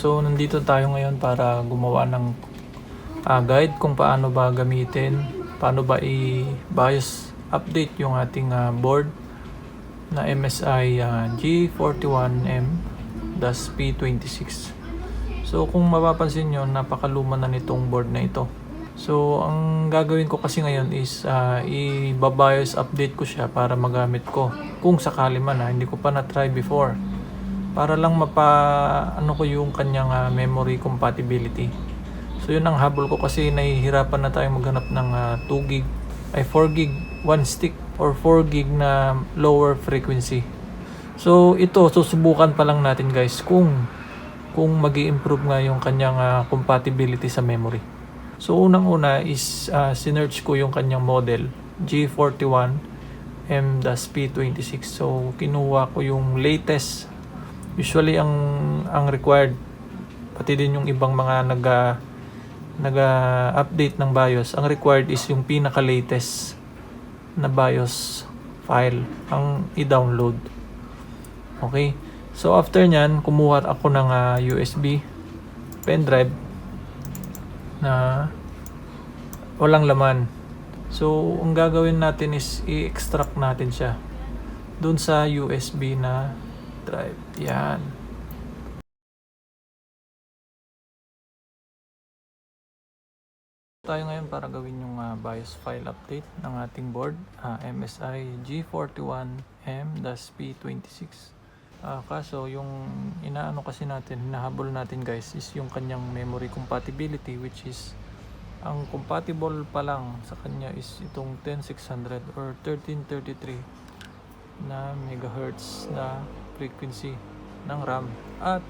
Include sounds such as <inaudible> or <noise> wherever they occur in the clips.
So, nandito tayo ngayon para gumawa ng ah, guide kung paano ba gamitin, paano ba i-BIOS update yung ating ah, board na MSI ah, G41M P26. So, kung mapapansin nyo, napakaluma na nitong board na ito. So, ang gagawin ko kasi ngayon is ah, i-BIOS update ko siya para magamit ko. Kung sakali man ha, hindi ko pa na-try before para lang mapa ano ko yung kanyang ah, memory compatibility. So yun ang habol ko kasi nahihirapan na tayo maghanap ng ah, 2 gig ay 4 gig one stick or 4 gig na lower frequency. So ito susubukan pa lang natin guys kung kung mag improve nga yung kanyang ah, compatibility sa memory. So unang-una is uh, sinearch ko yung kanyang model G41 M-P26. So kinuha ko yung latest usually ang ang required pati din yung ibang mga naga naga update ng BIOS ang required is yung pinaka latest na BIOS file ang i-download. Okay? So after nyan kumuha ako ng ah, USB pen drive na walang laman. So ang gagawin natin is i-extract natin siya doon sa USB na drive. Yan. Tayo ngayon para gawin yung ah, BIOS file update ng ating board, ah, MSI G41M-P26. Ah, kaso yung inaano kasi natin, hinahabol natin guys is yung kanyang memory compatibility which is ang compatible pa lang sa kanya is itong 10600 or 1333 na megahertz na frequency ng RAM at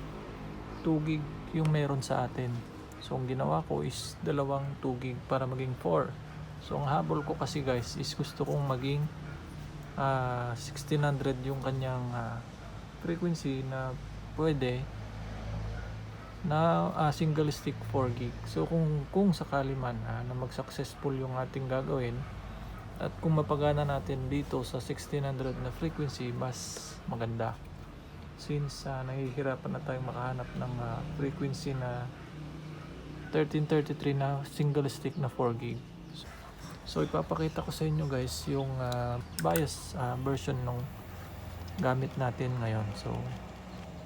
2 gig yung meron sa atin. So ang ginawa ko is dalawang 2 gig para maging 4. So ang habol ko kasi guys is gusto kong maging ah, 1600 yung kanyang ah, frequency na pwede na ah, single stick 4 gig. So kung kung sakali man ah, na mag-successful yung ating gagawin at kung mapagana natin dito sa 1600 na frequency mas maganda since uh, nahihirapan na tayong makahanap ng ah, frequency na 1333 na single stick na 4 gig. So ipapakita ko sa inyo guys yung ah, BIOS ah, version nung gamit natin ngayon. So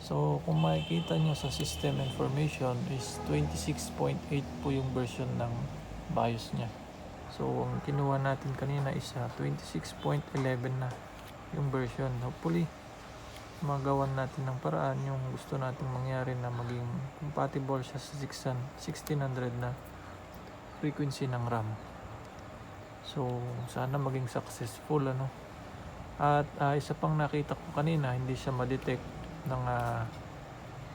so kung makikita nyo sa system information is 26.8 po yung version ng BIOS nya so ang kinuha natin kanina is ah, 26.11 na yung version. Hopefully magawan natin ng paraan yung gusto nating mangyari na maging compatible siya sa 600 1600 na frequency ng RAM. So, sana maging successful ano. At ah, isa pang nakita ko kanina, hindi siya ma-detect ng ah,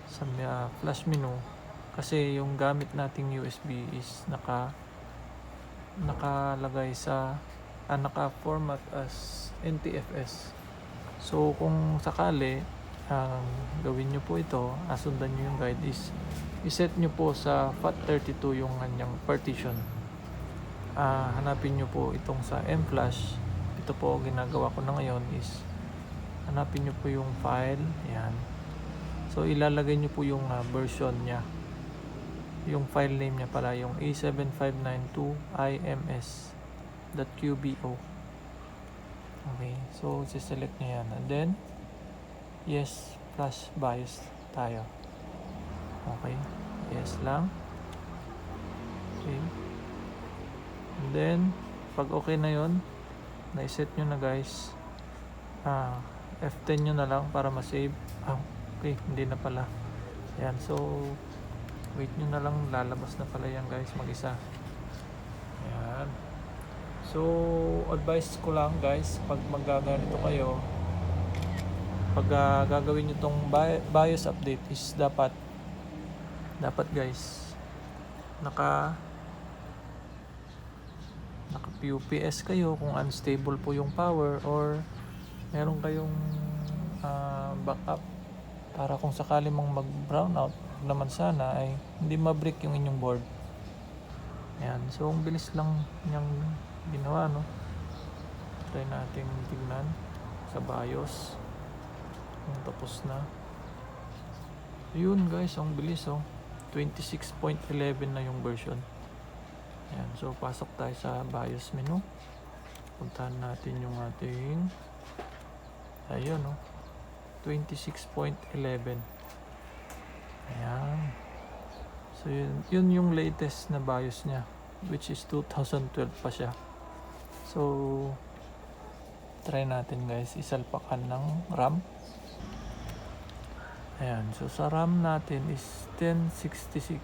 sa ah, flash menu kasi yung gamit nating USB is naka nakalagay sa ah, naka-format as NTFS. So kung sakali ang gawin nyo po ito, asundan nyo yung guide is iset nyo po sa FAT32 yung kanyang partition. Ah, hanapin nyo po itong sa M-Flash. Ito po ginagawa ko na ngayon is hanapin nyo po yung file. Yan. So ilalagay nyo po yung ah, version niya. Yung file name niya pala yung A7592IMS.QBO. Okay, so select nyo yan. And then, yes, flash bias tayo. Okay, yes lang. Okay. And then, pag okay na yon na-set nyo na guys. Ah, F10 nyo na lang para ma-save. Ah, okay, hindi na pala. Yan, so, wait nyo na lang. Lalabas na pala yan guys, mag-isa. So, advice ko lang guys, pag magaganito kayo, pag ah, gagawin nyo tong bi- BIOS update is dapat, dapat guys, naka, naka PUPS kayo kung unstable po yung power or meron kayong ah, backup para kung sakali mang mag brownout naman sana ay hindi ma-break yung inyong board. Yan. So, ang bilis lang niyang ginawa, no? Try natin tignan sa BIOS. Kung tapos na. Yun guys, ang bilis oh. 26.11 na yung version. Ayan, so pasok tayo sa BIOS menu. Puntahan natin yung ating ayun oh. 26.11. Ayan. So yun, yun yung latest na BIOS niya which is 2012 pa siya. So try natin guys. Isalpakan ng RAM. Ayan, so sa RAM natin is 1066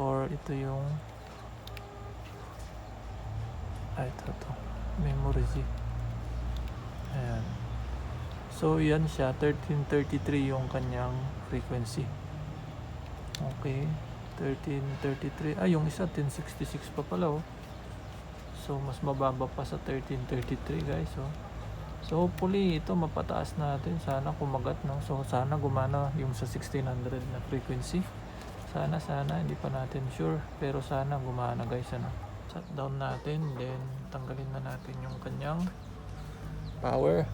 or ito yung ay ito to memory Z. Ayan. So yan siya. 1333 yung kanyang frequency. Okay. 1333 ay yung isa 1066 pa pala oh so mas mababa pa sa 1333 guys oh So hopefully ito mapataas natin. Sana kumagat no. So sana gumana yung sa 1600 na frequency. Sana sana hindi pa natin sure pero sana gumana guys ano. Shut down natin then tanggalin na natin yung kanyang power.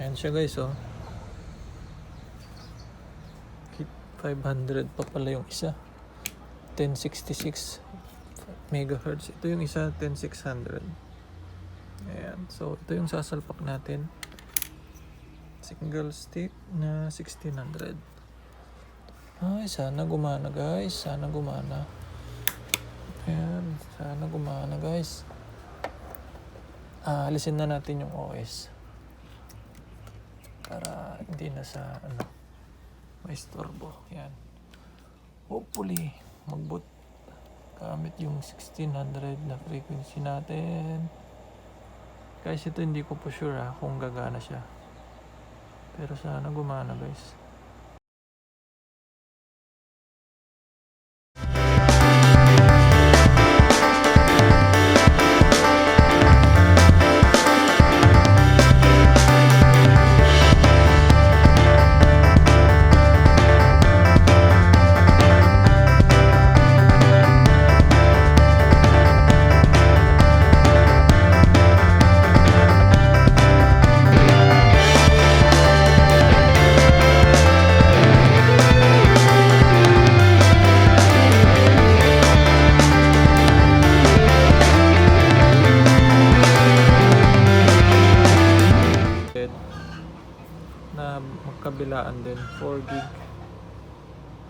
Ayan siya guys oh. 500 pa pala yung isa. 1066 megahertz. Ito yung isa 10600. Ayan. So, ito yung sasalpak natin. Single stick na 1600. Ay, sana gumana guys. Sana gumana. Ayan. Sana gumana guys. Ah, alisin na natin yung OS. Para hindi na sa ano maistorbo. Yan. Hopefully, magboot gamit yung 1600 na frequency natin guys ito hindi ko po sure ha, kung gagana siya pero sana gumana guys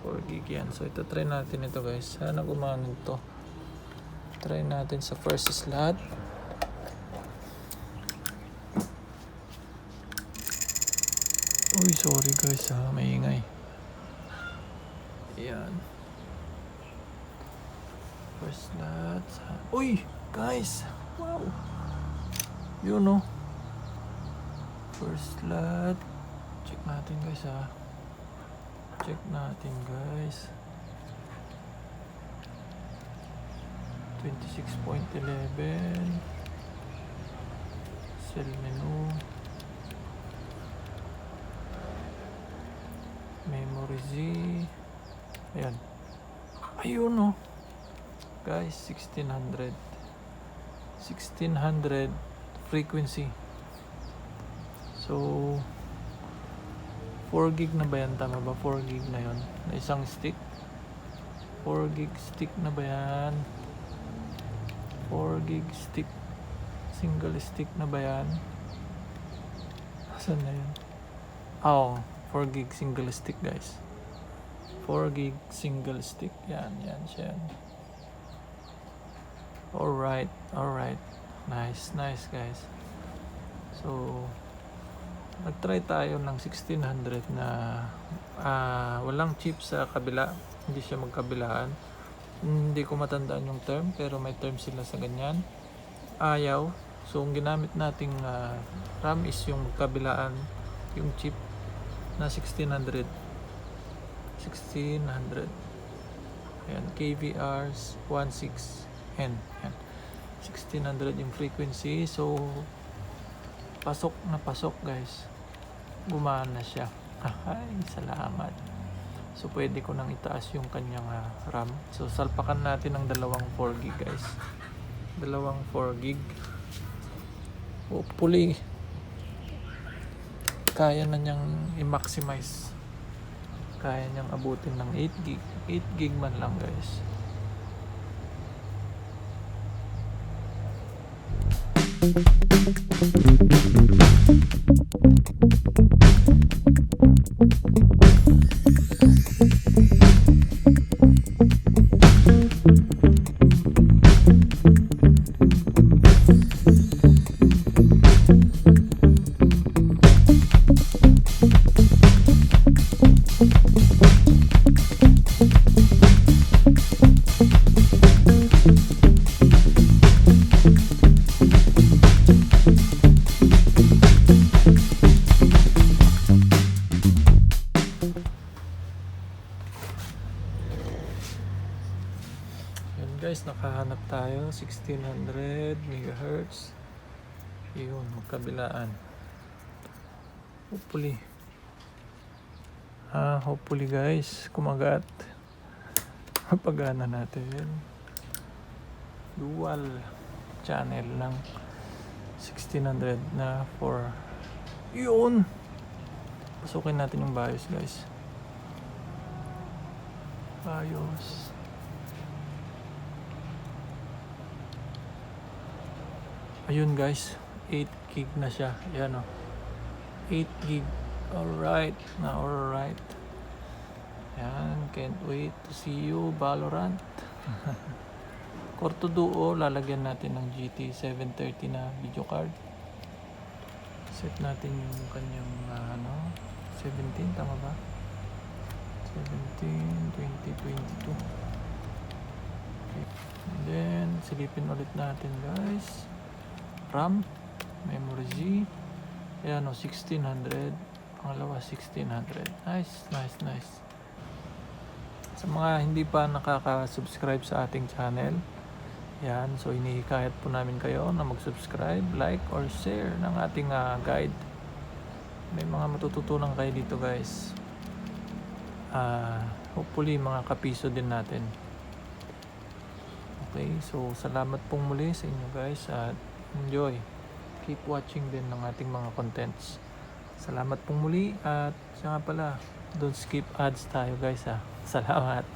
4 gig yan so ito try natin ito guys. Sana gumana ito try natin sa first slot. Uy sorry guys ha. Maingay yan first slot. Uy guys! Wow! Yun oh First slot. Check natin guys ha. Check natin guys. 26.11 Cell menu. Memory Z. Ayan. Ayun oh. Guys 1600 1600 frequency. So, 4 gig na ba yan? Tama ba? 4 gig na yon Na isang stick? 4 gig stick na ba yan? 4 gig stick. Single stick na ba yan? Saan na yun? Oh, 4 gig single stick guys. 4 gig single stick. Yan, yan siya. Alright, alright. Nice, nice guys. So, nagtry tayo ng 1600 na ah, walang chip sa kabila. Hindi siya magkabilaan. Hindi ko matandaan yung term pero may term sila sa ganyan. Ayaw. So ang ginamit nating ah, RAM is yung magkabilaan yung chip na 1600 1600 ayan KVR 16N ayan. 1600 yung frequency. So pasok na pasok guys. Gumana siya. <laughs> Ay salamat. So pwede ko nang itaas yung kanyang ah, RAM. So salpakan natin ng dalawang 4 gig guys. Dalawang 4 gig. Hopefully kaya na niyang i-maximize. Kaya niyang abutin ng 8 gig. 8 gig man lang guys. Yan 1600 megahertz. Yun, magkabilaan. Hopefully. Ah, hopefully guys, kumagat. <laughs> Mapagana natin. Dual channel ng 1600 na for yun. Pasukin natin yung BIOS guys. BIOS. Ayun guys, 8 gig na siya. Yan o. 8 gig. Alright. Na alright. Yan, can't wait to see you, Valorant. <laughs> Corto Duo, lalagyan natin ng GT 730 na video card. Set natin yung kanyang ah, ano, 17, tama ba? 17, 20, 22. Okay. And then, silipin ulit natin guys. RAM, memory Z. Ayan o, 1600. Pangalawa, 1600. Nice, nice, nice. Sa mga hindi pa nakaka-subscribe sa ating channel, yan, so inihikayat po namin kayo na mag-subscribe, like, or share ng ating ah, guide. May mga matututunan kayo dito guys. Ah, hopefully mga kapiso din natin. Okay, so salamat pong muli sa inyo guys at enjoy. Keep watching din ng ating mga contents. Salamat pong muli at siya nga pala, don't skip ads tayo guys ha. <laughs> Salamat.